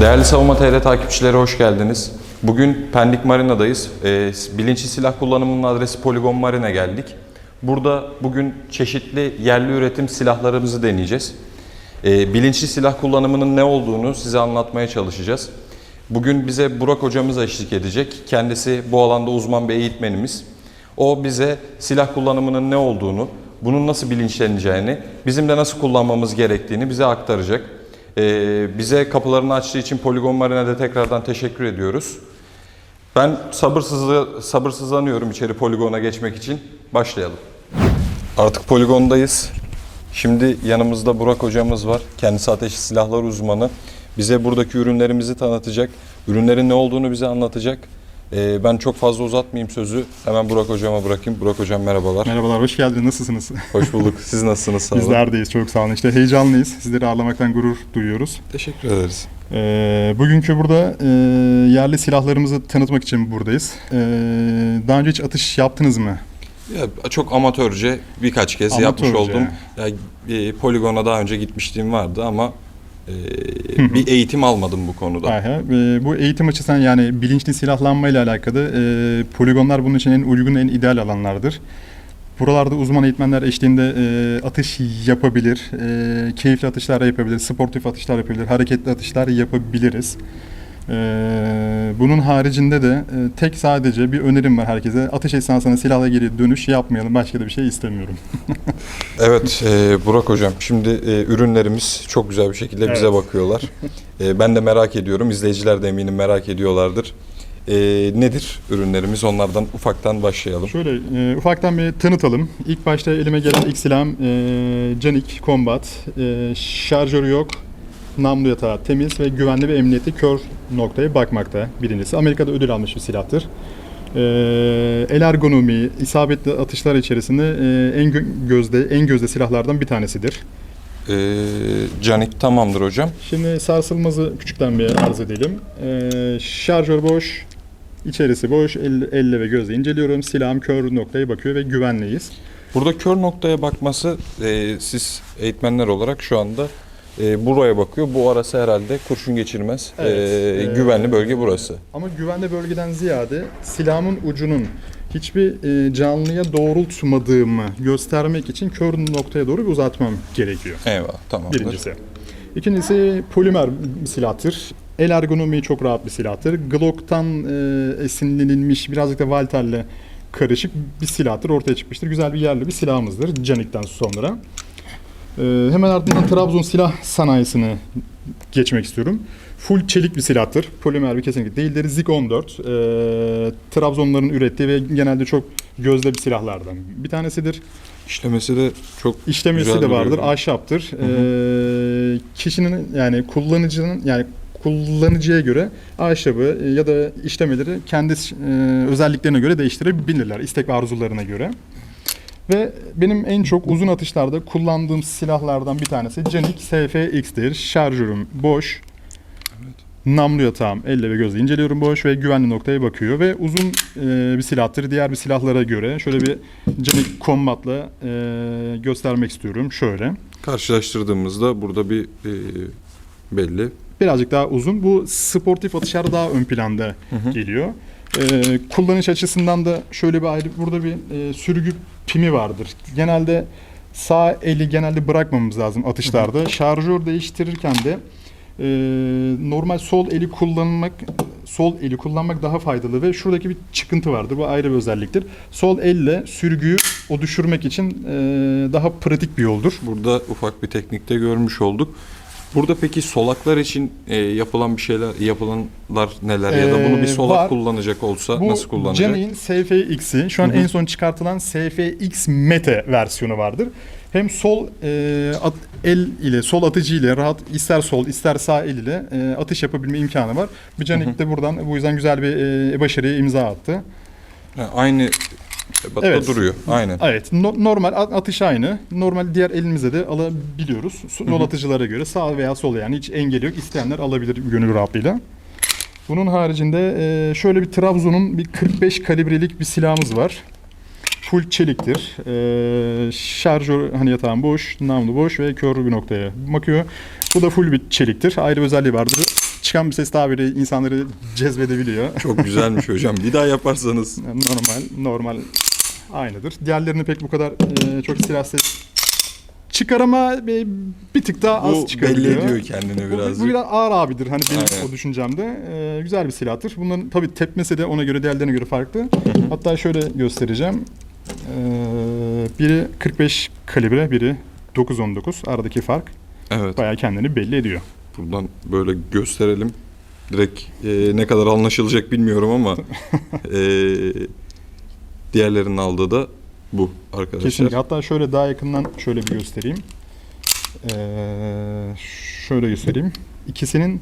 Değerli Savunma TR takipçileri hoş geldiniz. Bugün Pendik Marina'dayız. Ee, bilinçli silah kullanımının adresi Poligon Marina geldik. Burada bugün çeşitli yerli üretim silahlarımızı deneyeceğiz. Ee, bilinçli silah kullanımının ne olduğunu size anlatmaya çalışacağız. Bugün bize Burak hocamız eşlik edecek. Kendisi bu alanda uzman bir eğitmenimiz. O bize silah kullanımının ne olduğunu, bunun nasıl bilinçleneceğini, bizim de nasıl kullanmamız gerektiğini bize aktaracak. Ee, bize kapılarını açtığı için Poligon Marina'da tekrardan teşekkür ediyoruz. Ben sabırsızlı, sabırsızlanıyorum içeri poligona geçmek için. Başlayalım. Artık poligondayız. Şimdi yanımızda Burak hocamız var. Kendisi ateşli silahlar uzmanı. Bize buradaki ürünlerimizi tanıtacak. Ürünlerin ne olduğunu bize anlatacak. Ee, ben çok fazla uzatmayayım sözü. Hemen Burak hocama bırakayım. Burak hocam merhabalar. Merhabalar, hoş geldiniz. Nasılsınız? Hoş bulduk. Siz nasılsınız? Sağ olun. Bizlerdeyiz, çok sağ olun. İşte heyecanlıyız. Sizleri ağırlamaktan gurur duyuyoruz. Teşekkür ederiz. Ee, bugünkü burada e, yerli silahlarımızı tanıtmak için buradayız. Ee, daha önce hiç atış yaptınız mı? Ya, çok amatörce birkaç kez Amatörce. yapmış oldum. Ya, e, poligona daha önce gitmişliğim vardı ama e, bir eğitim almadım bu konuda. Aha, e, bu eğitim açısından yani bilinçli silahlanma ile alakalı e, poligonlar bunun için en uygun, en ideal alanlardır. Buralarda uzman eğitmenler eşliğinde e, atış yapabilir, e, keyifli atışlar yapabilir, sportif atışlar yapabilir, hareketli atışlar yapabiliriz. E, bunun haricinde de e, tek sadece bir önerim var herkese. Atış esnasında silahla geri dönüş yapmayalım. Başka da bir şey istemiyorum. Evet e, Burak hocam şimdi e, ürünlerimiz çok güzel bir şekilde bize Evet. bakıyorlar. E, ben de merak ediyorum. İzleyiciler de eminim merak ediyorlardır. E, nedir ürünlerimiz? Onlardan ufaktan başlayalım. Şöyle e, ufaktan bir tanıtalım. İlk başta elime gelen ilk silahım e, Canik Combat. E, şarjörü yok. Namlu yatağı temiz ve güvenli ve emniyetli kör noktaya bakmakta birincisi. Amerika'da ödül almış bir silahtır. E, el ergonomi, isabetli atışlar içerisinde e, en gö- gözde en gözde silahlardan bir tanesidir. E, Canik tamamdır hocam. Şimdi sarsılmazı küçükten bir arz edelim. E, şarjör boş, içerisi boş, elle, elle ve gözle inceliyorum. Silahım kör noktaya bakıyor ve güvenliyiz. Burada kör noktaya bakması e, siz eğitmenler olarak şu anda e, buraya bakıyor. Bu arası herhalde kurşun geçirmez. Evet, E, e, güvenli bölge burası. Ama güvenli bölgeden ziyade silahımın ucunun hiçbir e, canlıya doğrultmadığımı göstermek için kör noktaya doğru bir uzatmam gerekiyor. Eyvallah tamamdır. Birincisi. İkincisi polimer bir silahtır. El ergonomi çok rahat bir silahtır. Glock'tan e, esinlenilmiş birazcık da Walther'le karışık bir silahtır. Ortaya çıkmıştır. Güzel bir yerli bir silahımızdır Canik'ten sonra. E, hemen ardından Trabzon silah sanayisine geçmek istiyorum. Full çelik bir silahtır. Polimer bir kesinlikle değildir. Zik 14. E, Trabzonların ürettiği ve genelde çok gözde bir silahlardan bir tanesidir. İşlemesi de çok İşlemesi güzel de vardır, ahşaptır. Ee, kişinin yani kullanıcının yani kullanıcıya göre ahşabı ya da işlemeleri kendi e, özelliklerine göre değiştirebilirler, istek ve arzularına göre. Ve benim en çok uzun atışlarda kullandığım silahlardan bir tanesi Canik SFX'tir. Şarjörüm boş. Namlu yatağım elle ve gözle inceliyorum boş ve güvenli noktaya bakıyor ve uzun e, bir silahtır. Diğer bir silahlara göre şöyle bir Canik Combat'la e, göstermek istiyorum. Şöyle. Karşılaştırdığımızda burada bir e, belli. Birazcık daha uzun. Bu sportif atışlar daha ön planda geliyor. E, kullanış açısından da şöyle bir ayrı burada bir e, sürgü pimi vardır. Genelde sağ eli genelde bırakmamız lazım atışlarda. Şarjör değiştirirken de e, normal sol eli kullanmak sol eli kullanmak daha faydalı ve şuradaki bir çıkıntı vardır. Bu ayrı bir özelliktir. Sol elle sürgüyü o düşürmek için e, daha pratik bir yoldur. Burada ufak bir teknikte görmüş olduk. Burada peki solaklar için e, yapılan bir şeyler, yapılanlar neler ya da bunu bir Ee, solak var. kullanacak olsa Bu nasıl kullanacak? Canik'in SFX'i şu an en son çıkartılan SFX Mete versiyonu vardır. Hem sol e, at- el ile sol atıcı ile rahat ister sol ister sağ el ile e, atış yapabilme imkanı var. Bu Canik de buradan bu yüzden güzel bir e, başarıya imza attı. Ha, aynı ebatta Evet. duruyor. Aynen. Evet no- normal at- atış aynı. Normal diğer elimizde de alabiliyoruz. Sol atıcılara göre sağ veya sol yani hiç engeli yok. İsteyenler alabilir gönül rahatlığıyla. Bunun haricinde e, şöyle bir Trabzon'un bir 45 kalibrelik bir silahımız var. Full çeliktir. E, şarjör hani yatağın boş, namlu boş ve kör bir noktaya bakıyor. Bu da full bir çeliktir. Ayrı bir özelliği vardır. çıkan bir ses böyle insanları cezbedebiliyor. Çok güzelmiş hocam. Bir daha yaparsanız. normal, normal aynıdır. Diğerlerini pek bu kadar e, çok silah ses çıkar ama bir, bir tık daha az Bu çıkabiliyor. belli ediyor kendini Bu, birazcık. bu biraz ağır abidir hani benim Aynen. o düşüncemde. Ee, güzel bir silahtır. Bunların tabii tepmesi de ona göre diğerlerine göre farklı. Hatta şöyle göstereceğim. Ee, biri 45 kalibre, biri 919. Aradaki fark Evet. bayağı kendini belli ediyor. Buradan böyle gösterelim. Direkt e, ne kadar anlaşılacak bilmiyorum ama e, diğerlerinin aldığı da bu arkadaşlar. Kesinlikle. Hatta şöyle daha yakından şöyle bir göstereyim. Ee, şöyle göstereyim. İkisinin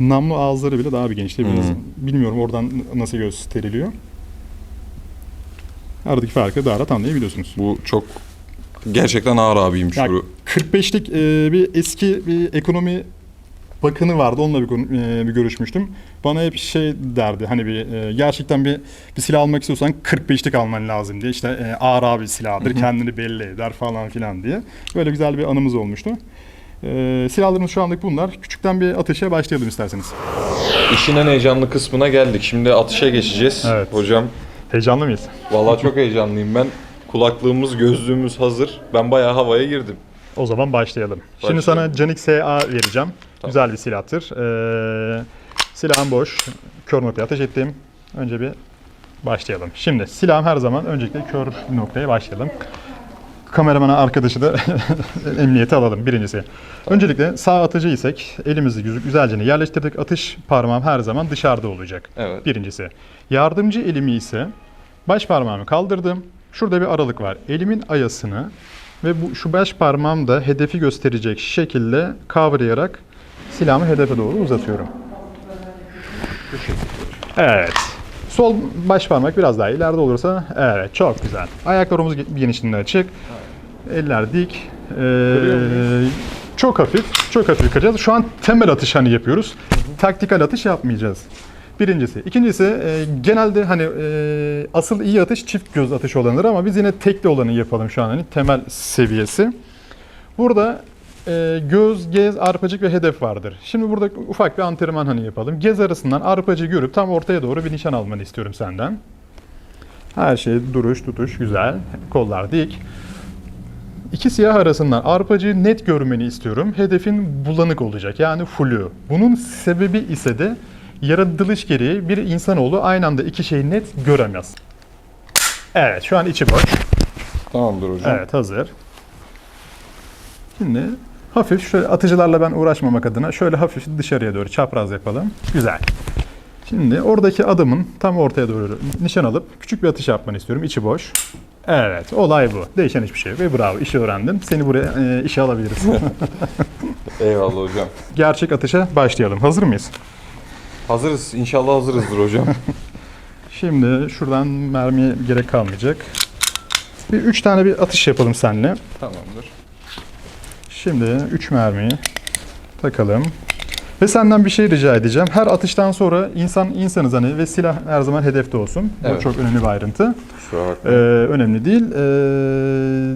namlu ağızları bile daha bir genç. Tabii biraz- Hı. bilmiyorum oradan nasıl gösteriliyor. Aradaki farkı daha rahat anlayabiliyorsunuz. Bu çok gerçekten ağır abiymiş Ya, bu. 45'lik e, bir eski bir ekonomi bakanı vardı. Onunla bir, e, bir görüşmüştüm. Bana hep şey derdi. Hani bir e, gerçekten bir bir silah almak istiyorsan 45'lik alman lazım diye. İşte e, ağır abi silahdır. Kendini belli eder falan filan diye. Böyle güzel bir anımız olmuştu. E, silahlarımız şu anlık bunlar. Küçükten bir ateşe başlayalım isterseniz. İşin en heyecanlı kısmına geldik. Şimdi atışa geçeceğiz. Evet. Hocam Heyecanlı mıyız? vallahi çok heyecanlıyım ben. Kulaklığımız, gözlüğümüz hazır. Ben bayağı havaya girdim. O zaman başlayalım. Başlayalım. Şimdi sana Canik SA vereceğim. Tamam. Güzel bir silahtır. Ee, silahım boş. Kör noktaya ateş ettim. Önce bir başlayalım. Şimdi silahım her zaman öncelikle kör noktaya başlayalım. Kameramana arkadaşı da emniyete alalım birincisi. Öncelikle sağ atıcı isek elimizi güz- güzelce yerleştirdik. Atış parmağım her zaman dışarıda olacak. Evet. Birincisi. Yardımcı elimi ise baş parmağımı kaldırdım. Şurada bir aralık var. Elimin ayasını ve bu şu baş parmağım da hedefi gösterecek şekilde kavrayarak silahımı hedefe doğru uzatıyorum. Evet. Sol baş parmak biraz daha ileride olursa evet çok güzel. Ayaklar omuz ge- genişliğinde açık. Eller dik. Ee, çok hafif, çok hafif kıracağız. Şu an temel atış hani yapıyoruz. Taktikal atış yapmayacağız. Birincisi. İkincisi e, genelde hani e, asıl iyi atış çift göz atış olanıdır ama biz yine tekli olanı yapalım şu an hani temel seviyesi. Burada e, göz, gez, arpacık ve hedef vardır. Şimdi burada ufak bir antrenman hani yapalım. Gez arasından arpacığı görüp tam ortaya doğru bir nişan almanı istiyorum senden. Her şey duruş, tutuş güzel. Kollar dik. İki siyah arasından arpacığı net görmeni istiyorum. Hedefin bulanık olacak yani flu. Bunun sebebi ise de yaratılış gereği bir insanoğlu aynı anda iki şeyi net göremez. Evet şu an içi boş. Tamamdır hocam. Evet hazır. Şimdi hafif şöyle atıcılarla ben uğraşmamak adına şöyle hafif dışarıya doğru çapraz yapalım. Güzel. Şimdi oradaki adamın tam ortaya doğru nişan alıp küçük bir atış yapmanı istiyorum. İçi boş. Evet, olay bu. Değişen hiçbir şey yok. Ve bravo, işi öğrendin. Seni buraya e, işe alabiliriz. Eyvallah hocam. Gerçek atışa başlayalım. Hazır mıyız? Hazırız. İnşallah hazırızdır hocam. Şimdi şuradan mermiye gerek kalmayacak. Bir üç tane bir atış yapalım seninle. Tamamdır. Şimdi 3 mermiyi takalım. Ve senden bir şey rica edeceğim. Her atıştan sonra insan insanız hani ve silah her zaman hedefte olsun. Bu Evet. çok önemli bir ayrıntı. Ee, önemli değil. Ee,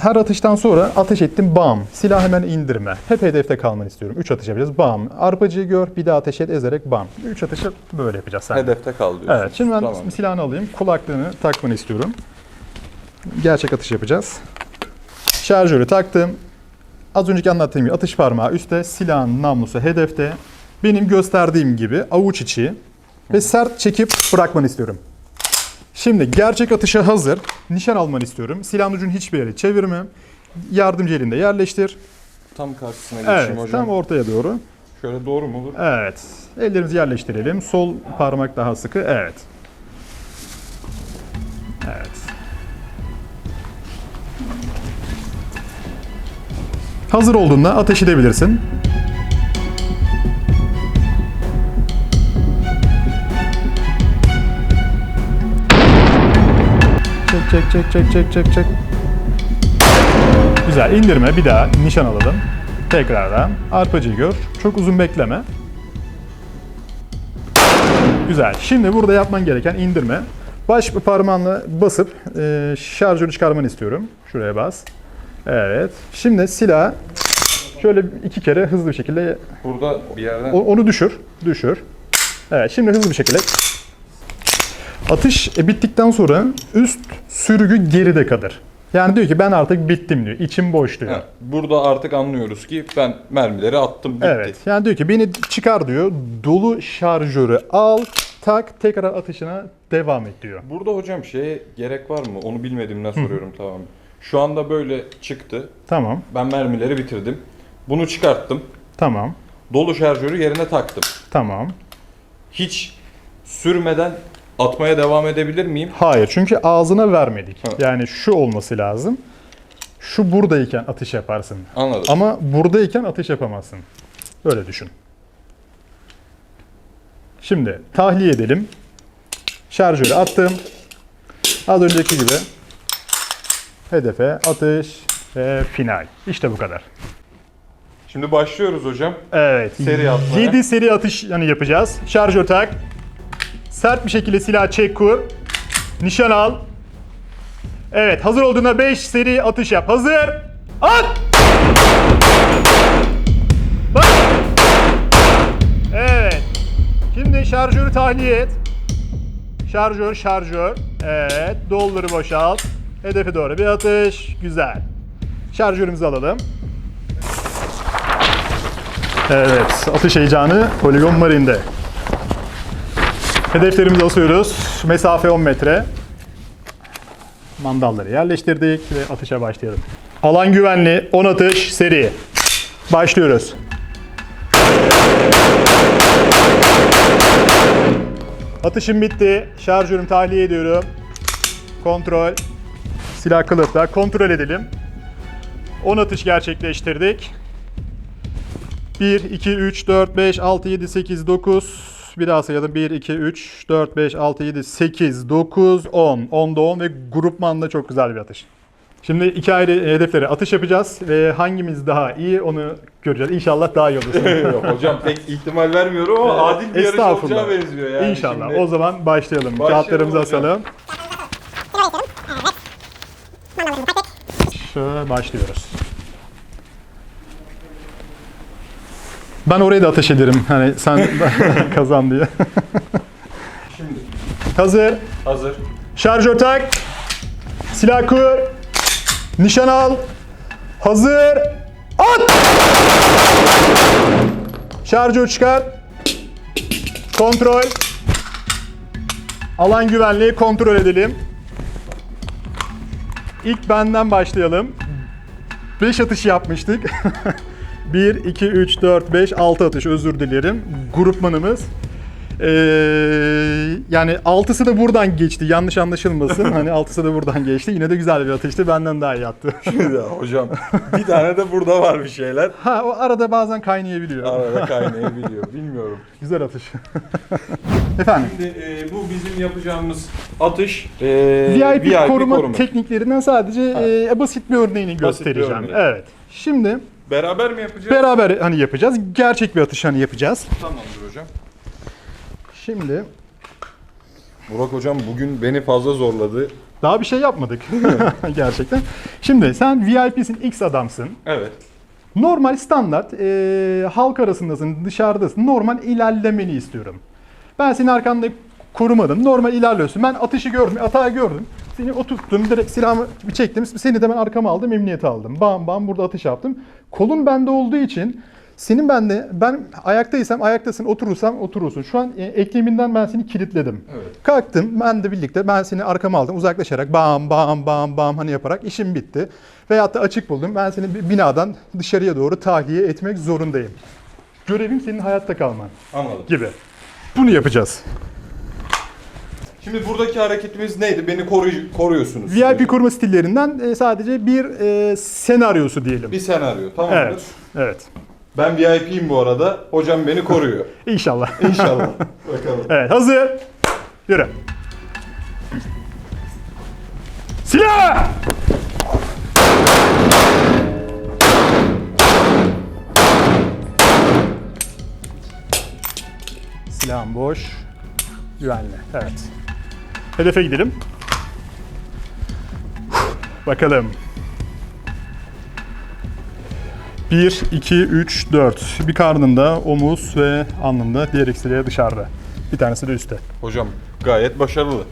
her atıştan sonra ateş ettim bam. Silah hemen indirme. Hep hedefte kalmanı istiyorum. 3 atış yapacağız. Bam. Arpacıyı gör bir daha ateş et ezerek bam. 3 atışı böyle yapacağız sen. Hedefte kal diyorsun. Evet, şimdi ben Tamam. silahını alayım. Kulaklığını takmanı istiyorum. Gerçek atış yapacağız. Şarjörü taktım. Az önceki anlattığım gibi atış parmağı üstte, silahın namlusu hedefte. Benim gösterdiğim gibi avuç içi ve sert çekip bırakmanı istiyorum. Şimdi gerçek atışa hazır. Nişan almanı istiyorum. Silahın ucunu hiçbir yere çevirme. Yardımcı elinde yerleştir. Tam karşısına geçeyim Evet, hocam. tam ortaya doğru. Şöyle doğru mu olur? Evet. Ellerimizi yerleştirelim. Sol parmak daha sıkı. Evet. Evet. Hazır olduğunda ateş edebilirsin. Çek çek çek çek çek çek çek. Güzel indirme bir daha nişan alalım. Tekrardan arpacıyı gör. Çok uzun bekleme. Güzel. Şimdi burada yapman gereken indirme. Baş parmağınla basıp e, şarjörü çıkarmanı istiyorum. Şuraya bas. Evet. Şimdi silah Şöyle iki kere hızlı bir şekilde Burada bir yerden o- onu düşür. Düşür. Evet şimdi hızlı bir şekilde atış e, bittikten sonra üst sürgü geride kalır. Yani diyor ki ben artık bittim diyor. İçim boş diyor. Ha, burada artık anlıyoruz ki ben mermileri attım bitti. Evet. Yani diyor ki beni çıkar diyor. Dolu şarjörü al, tak, tekrar atışına devam et diyor. Burada hocam şeye gerek var mı? Onu bilmediğimden soruyorum tamam. Şu anda böyle çıktı. Tamam. Ben mermileri bitirdim. Bunu çıkarttım. Tamam. Dolu şarjörü yerine taktım. Tamam. Hiç sürmeden atmaya devam edebilir miyim? Hayır çünkü ağzına vermedik. Ha. Yani şu olması lazım. Şu buradayken atış yaparsın. Anladım. Ama buradayken atış yapamazsın. Öyle düşün. Şimdi tahliye edelim. Şarjörü attım. Az önceki gibi hedefe atış ve final. İşte bu kadar. Şimdi başlıyoruz hocam. Evet. Seri atmaya. 7 seri atış yani yapacağız. Şarjör tak. Sert bir şekilde silah çek kur. Nişan al. Evet hazır olduğunda 5 seri atış yap. Hazır. At! Bak. Evet. Şimdi şarjörü tahliye et. Şarjör, şarjör. Evet. Dolları boşalt. Hedefe doğru bir atış. Güzel. Şarjörümüzü alalım. Evet, atış heyecanı Poligon Marine'de. Hedeflerimizi asıyoruz. Mesafe 10 metre. Mandalları yerleştirdik ve atışa başlayalım. Alan güvenli, 10 atış, seri. Başlıyoruz. Atışım bitti. Şarjörümü tahliye ediyorum. Kontrol. Silah kılıfta. Kontrol edelim. 10 atış gerçekleştirdik. 1, 2, 3, 4, 5, 6, 7, 8, 9. Bir daha sayalım. 1, 2, 3, 4, 5, 6, 7, 8, 9, 10. 10'da 10 ve grupmanla çok güzel bir atış. Şimdi iki ayrı hedeflere atış yapacağız ve hangimiz daha iyi onu göreceğiz. İnşallah daha iyi olur. Yok hocam pek ihtimal vermiyorum ama adil bir yarış olacağı benziyor yani. İnşallah. Şimdi. O zaman başlayalım. Başlayalım Kağıtlarımızı hocam. asalım. Şöyle başlıyoruz. Ben oraya da ateş ederim. Hani sen kazan diye. Şimdi Hazır. hazır. Şarjör tak. Silah kur. Nişan al. Hazır. At! Şarjör çıkar. Kontrol. Alan güvenliği kontrol edelim. İlk benden başlayalım. 5 atış yapmıştık. 1, 2, 3, 4, 5, 6 atış özür dilerim. Grupmanımız. Ee, yani altısı da buradan geçti. Yanlış anlaşılmasın. hani altısı da buradan geçti. Yine de güzel bir atıştı. Benden daha iyi attı. Ya hocam bir tane de burada var bir şeyler. ha o arada bazen kaynayabiliyor. Arada kaynayabiliyor. Bilmiyorum. Güzel atış. Efendim. Şimdi e, bu bizim yapacağımız atış e, VIP, koruma, tekniklerinden sadece e, basit bir örneğini göstereceğim. örneği. Evet. Şimdi Beraber mi yapacağız? beraber hani yapacağız. Gerçek bir atış hani yapacağız. Tamamdır hocam. Şimdi Burak hocam bugün beni fazla zorladı. daha bir şey yapmadık gerçekten. Şimdi sen VIP'sin, X adamsın. Evet. Normal standart e, halk arasındasın, dışarıdasın. Normal ilerlemeni istiyorum. Ben seni arkanda korumadım. Normal ilerliyorsun. Ben atışı gördüm, atağı gördüm. Seni oturttum, direkt silahımı çektim. Seni de ben arkama aldım, emniyete aldım. Bam bam burada atış yaptım. Kolun bende olduğu için senin bende, ben ayaktaysam ayaktasın, oturursam oturursun. Şu an e, ekleminden ben seni kilitledim. Evet. Kalktım, ben de birlikte ben seni arkama aldım. Uzaklaşarak bam bam bam bam hani yaparak işim bitti. Veyahut da açık buldum. Ben seni bir binadan dışarıya doğru tahliye etmek zorundayım. Görevim senin hayatta kalman Anladım. gibi. Bunu yapacağız. Şimdi buradaki hareketimiz neydi? Beni koruy- koruyorsunuz. VIP koruma stillerinden e, sadece bir e, senaryosu diyelim. Bir senaryo. Tamamdır. Evet. Evet. Ben VIP'yim bu arada. Hocam beni koruyor. İnşallah. İnşallah. Bakalım. Evet, hazır. Yürü. Silah! Silahım boş. Güvenli. Evet. Hedefe gidelim. Bakalım. 1, 2, 3, 4. Bir karnında, omuz ve alnında. Diğer ikisi dışarıda. Bir tanesi de üstte. Hocam gayet başarılı.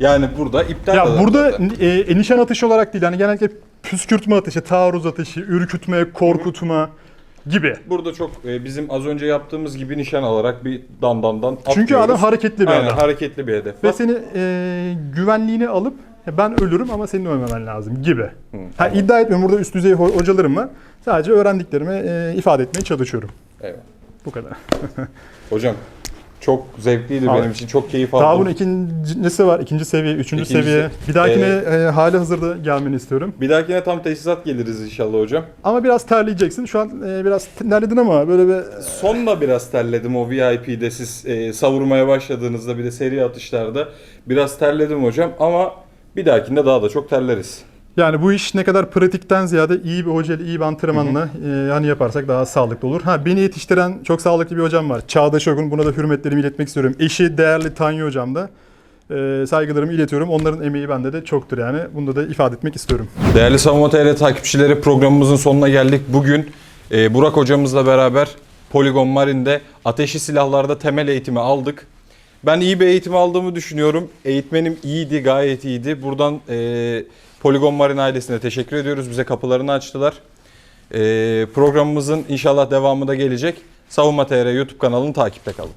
Yani burada iptal Ya burada e, e, nişan atışı olarak değil. Yani genellikle püskürtme atışı, taarruz atışı, ürkütme, korkutma gibi. Burada çok e, bizim az önce yaptığımız gibi nişan alarak bir dandandan Çünkü atlıyoruz. adam hareketli bir Aynen, adam. hareketli bir hedef. Ve var. seni e, güvenliğini alıp "Ya ben ölürüm ama senin ölmemen lazım gibi. Ha, iddia etmiyorum burada üst düzey ho- hocalarım var. Sadece öğrendiklerimi e, ifade etmeye çalışıyorum. Eyvallah. Bu kadar. Hocam çok zevkliydi Abi, benim için. Çok keyif Daha aldım. bunun ikincisi var. ikinci seviye, üçüncü İkincisi- seviye. Bir dahakine Ee, e, hali hazırda gelmeni istiyorum. Bir dahakine tam tesisat geliriz inşallah hocam. Ama biraz terleyeceksin. Şu an e, biraz terledin ama böyle bir Sonla biraz terledim o VIP'de siz e, savurmaya başladığınızda bir de seri atışlarda. Biraz terledim hocam ama bir dahakinde daha da çok terleriz. Yani bu iş ne kadar pratikten ziyade iyi bir hocayla, iyi bir antrenmanla e, hani yaparsak daha sağlıklı olur. Ha beni yetiştiren çok sağlıklı bir hocam var. Çağdaş Ogun. Buna da hürmetlerimi iletmek istiyorum. Eşi değerli Tanju hocam da e, saygılarımı iletiyorum. Onların emeği bende de çoktur yani. Bunu da ifade etmek istiyorum. Değerli Savunma TR takipçileri programımızın sonuna geldik. Bugün e, Burak hocamızla beraber Poligon Marine'de ateşi silahlarda temel eğitimi aldık. Ben iyi bir eğitim aldığımı düşünüyorum. Eğitmenim iyiydi, gayet iyiydi. Buradan e, Poligon Marine ailesine teşekkür ediyoruz. Bize kapılarını açtılar. E, programımızın inşallah devamı da gelecek. Savunma TR YouTube kanalını takipte kalın.